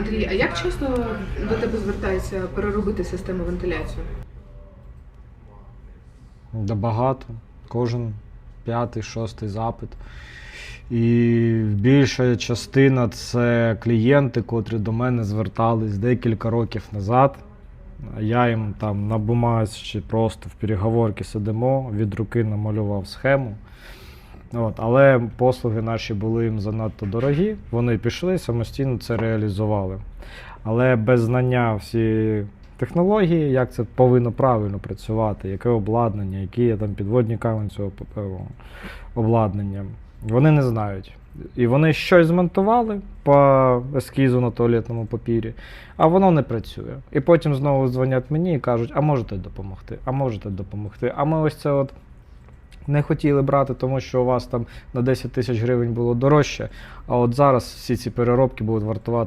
Андрій, а як часто до тебе звертається переробити систему вентиляції? Да багато. Кожен п'ятий, шостий запит. І більша частина це клієнти, котрі до мене звертались декілька років назад. Я їм там на бумазі чи просто в переговорці сидимо, від руки намалював схему. От, але послуги наші були їм занадто дорогі. Вони пішли, самостійно це реалізували. Але без знання всієї технології, як це повинно правильно працювати, яке обладнання, які є там підводні камені цього е, обладнання, вони не знають. І вони щось змонтували по ескізу на туалетному папірі, а воно не працює. І потім знову дзвонять мені і кажуть, а можете допомогти, а можете допомогти. А ми ось це от не хотіли брати, тому що у вас там на 10 тисяч гривень було дорожче, а от зараз всі ці переробки будуть вартувати